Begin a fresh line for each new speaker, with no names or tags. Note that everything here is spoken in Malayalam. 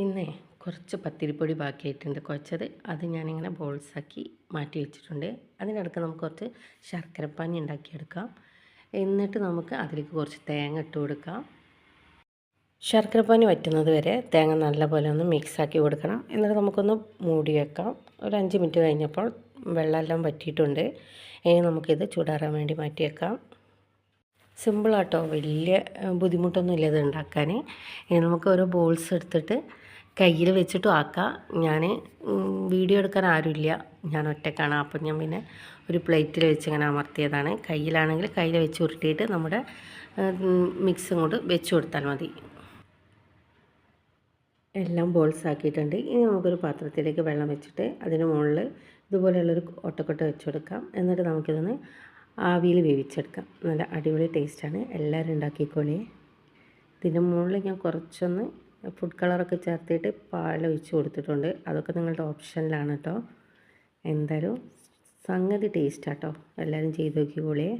ഇന്നേ കുറച്ച് പത്തിരിപ്പൊടി ബാക്കിയായിട്ടുണ്ട്. കുഴച്ചത് അത് ഞാനിങ്ങനെ ബോൾസാക്കി മാറ്റി വെച്ചിട്ടുണ്ട്. അതിനിടയ്ക്ക് നമുക്ക് കുറച്ച് ശർക്കരപ്പാനി ഉണ്ടാക്കിയെടുക്കാം. എന്നിട്ട് നമുക്ക് അതിലേക്ക് കുറച്ച് തേങ്ങ ഇട്ട് കൊടുക്കാം. ശർക്കരപ്പാനി വറ്റുന്നത് വരെ തേങ്ങ നല്ലപോലെ ഒന്ന് മിക്സാക്കി കൊടുക്കണം. എന്നിട്ട് നമുക്കൊന്ന് മൂടി വെക്കാം. ഒരു അഞ്ച് മിനിറ്റ് കഴിഞ്ഞപ്പോൾ വെള്ളമെല്ലാം വറ്റിയിട്ടുണ്ട്. ഇനി നമുക്കിത് ചൂടാറാൻ വേണ്ടി മാറ്റി വെക്കാം സിമ്പിളാട്ടോ. വലിയ ബുദ്ധിമുട്ടൊന്നുമില്ല ഇത് ഉണ്ടാക്കാൻ. ഇനി നമുക്ക് ഓരോ ബോൾസ് എടുത്തിട്ട് കയ്യിൽ വെച്ചിട്ടും ആക്കാം. ഞാൻ വീഡിയോ എടുക്കാൻ ആരുമില്ല. ഞാൻ ഒറ്റക്കാണ്. അപ്പം ഞാൻ പിന്നെ ഒരു പ്ലേറ്റിൽ വെച്ച് ഇങ്ങനെ അമർത്തിയതാണ്. കയ്യിലാണെങ്കിൽ കയ്യിൽ വെച്ച് ഉരുട്ടിയിട്ട് നമ്മുടെ മിക്സും കൊണ്ട് വെച്ച് കൊടുത്താൽ മതി. എല്ലാം ബോൾസ് ആക്കിയിട്ടുണ്ട്. ഇനി നമുക്കൊരു പാത്രത്തിലേക്ക് വെള്ളം വെച്ചിട്ട് അതിന് മുകളിൽ ഇതുപോലെയുള്ളൊരു ഒട്ടക്കൊട്ട വെച്ച് കൊടുക്കാം. എന്നിട്ട് നമുക്കിതൊന്ന് ആവിയിൽ വേവിച്ചെടുക്കാം. നല്ല അടിപൊളി ടേസ്റ്റാണ് എല്ലാവരും ഉണ്ടാക്കിക്കോളേ. ഇതിന്റെ മുകളിൽ ഞാൻ കുറച്ചൊന്ന് ഫുഡ് കളറൊക്കെ ചേർത്തിട്ട് പാലൊഴിച്ച് കൊടുത്തിട്ടുണ്ട്. അതൊക്കെ നിങ്ങളുടെ ഓപ്ഷനിലാണ് കേട്ടോ എന്തായാലും സംഗതി ടേസ്റ്റാട്ടോ എല്ലാവരും ചെയ്ത് നോക്കിക്കോളേ.